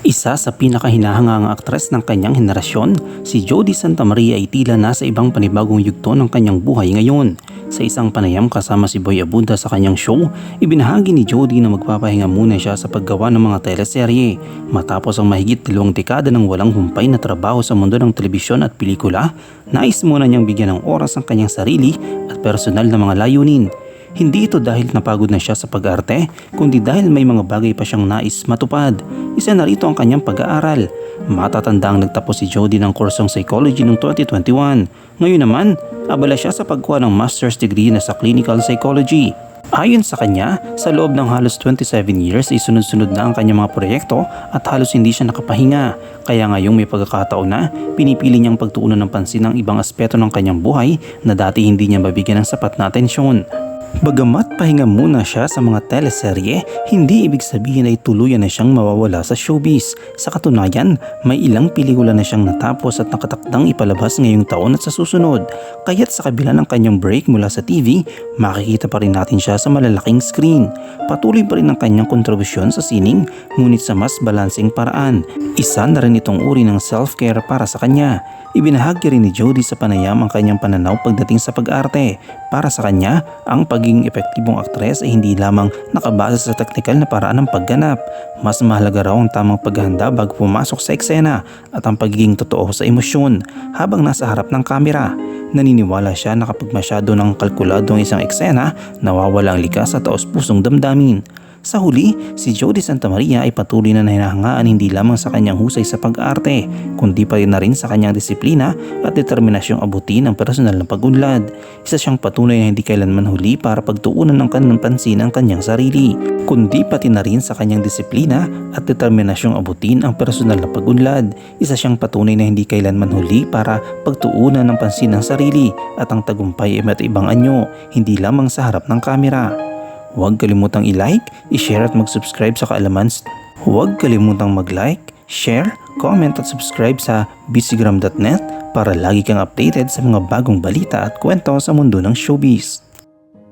Isa sa pinakahinahangang aktres ng kanyang henerasyon, si Jody Santa Maria ay tila nasa ibang panibagong yugto ng kanyang buhay ngayon. Sa isang panayam kasama si Boy Abunda sa kanyang show, ibinahagi ni Jody na magpapahinga muna siya sa paggawa ng mga teleserye. Matapos ang mahigit dalawang dekada ng walang humpay na trabaho sa mundo ng telebisyon at pelikula, nais muna niyang bigyan ng oras ang kanyang sarili at personal na mga layunin. Hindi ito dahil napagod na siya sa pag-arte, kundi dahil may mga bagay pa siyang nais matupad. Isa na rito ang kanyang pag-aaral. Matatandang nagtapos si Jody ng kursong psychology noong 2021. Ngayon naman, abala siya sa pagkuha ng master's degree na sa clinical psychology. Ayon sa kanya, sa loob ng halos 27 years ay sunod-sunod na ang kanyang mga proyekto at halos hindi siya nakapahinga. Kaya ngayong may pagkakataon na, pinipili niyang pagtuunan ng pansin ang ibang aspeto ng kanyang buhay na dati hindi niya mabigyan ng sapat na atensyon. Bagamat pahinga muna siya sa mga teleserye, hindi ibig sabihin ay tuluyan na siyang mawawala sa showbiz. Sa katunayan, may ilang pelikula na siyang natapos at nakatakdang ipalabas ngayong taon at sa susunod. Kaya't sa kabila ng kanyang break mula sa TV, makikita pa rin natin siya sa malalaking screen. Patuloy pa rin ang kanyang kontribusyon sa sining, ngunit sa mas balansing paraan. Isa na rin itong uri ng self-care para sa kanya. Ibinahagi rin ni Jody sa panayam ang kanyang pananaw pagdating sa pag-arte. Para sa kanya, ang pagiging epektibong aktres ay hindi lamang nakabase sa teknikal na paraan ng pagganap. Mas mahalaga raw ang tamang paghahanda bago pumasok sa eksena at ang pagiging totoo sa emosyon habang nasa harap ng kamera. Naniniwala siya na kapag masyado ng kalkulado ang isang eksena, nawawala ang likas at taos pusong damdamin. Sa huli, si Jody Santa Maria ay patuloy na hinahangaan hindi lamang sa kanyang husay sa pag-arte, kundi pa rin na rin sa kanyang disiplina at determinasyong abutin ang personal na pagunlad. Isa siyang patunay na hindi kailanman huli para pagtuunan ng kanyang pansin ang kanyang sarili, kundi pati na rin sa kanyang disiplina at determinasyong abutin ang personal na pagunlad. Isa siyang patunay na hindi kailanman huli para pagtuunan ng pansin ng sarili at ang tagumpay ay ibang anyo, hindi lamang sa harap ng kamera. Huwag kalimutang i-like, i-share at mag-subscribe sa kaalaman. Huwag kalimutang mag-like, share, comment at subscribe sa busygram.net para lagi kang updated sa mga bagong balita at kwento sa mundo ng showbiz.